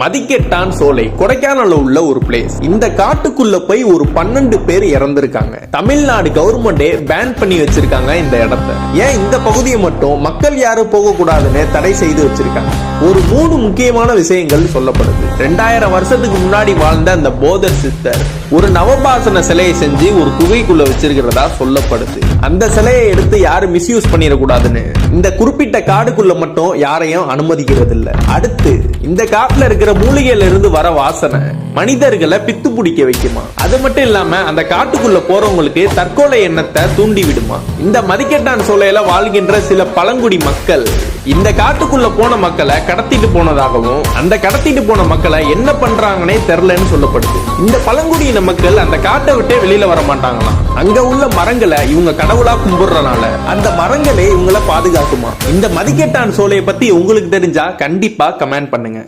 மதிக்கெட்டான் சோலை கொடைக்கானல உள்ள ஒரு பிளேஸ் இந்த காட்டுக்குள்ள போய் ஒரு பன்னெண்டு பேர் இறந்திருக்காங்க. தமிழ்நாடு கவர்மெண்டே பேன் பண்ணி வச்சிருக்காங்க இந்த இடத்த. ஏன் இந்த பகுதியை மட்டும் மக்கள் யாரும் போக கூடாதுன்னு தடை செய்து வச்சிருக்காங்க? ஒரு மூணு முக்கியமான விஷயங்கள் சொல்லப்படுது. ரெண்டாயிரம் வருஷத்துக்கு முன்னாடி வாழ்ந்த அந்த போதர் சித்தர் ஒரு நவபாசன சிலையை செஞ்சு ஒரு குகைக்குள்ள வச்சிருக்கிறதா சொல்லப்படுது. அந்த சிலையை எடுத்து யாரும் மிஸ்யூஸ் பண்ணிடக்கூடாதுன்னு. இந்த குறிப்பிட்ட காடுக்குள்ள மட்டும் யாரையும் அனுமதிக்கிறது இல்லை அடுத்து இந்த காட்டுல இருக்கிற மூலிகையில இருந்து வர வாசனை. மனிதர்களை பித்து பிடிக்க வைக்குமா? அது மட்டும் இல்லாம அந்த காட்டுக்குள்ள போறவங்களுக்கு தற்கொலை எண்ணத்தை தூண்டி விடுமா? இந்த மதிக்கெட்டான் சோலையில வாழ்கின்ற சில பழங்குடி மக்கள் இந்த காட்டுக்குள்ள போன மக்களை கடத்திட்டு போனதாகவும் அந்த கடத்திட்டு போன மக்களை என்ன பண்றாங்கன்னே தெரிலன்னு சொல்லப்படுது. இந்த பழங்குடியின மக்கள் அந்த காட்டை விட்டே வெளியில வர மாட்டாங்களாம் அங்க உள்ள மரங்களை இவங்க கடவுளா கும்பிடுறனால அந்த மரங்களே இவங்கள பாதுகாக்குமா? இந்த மதிக்கட்டான் சோலையை பத்தி உங்களுக்கு தெரிஞ்சா கண்டிப்பா கமெண்ட் பண்ணுங்க.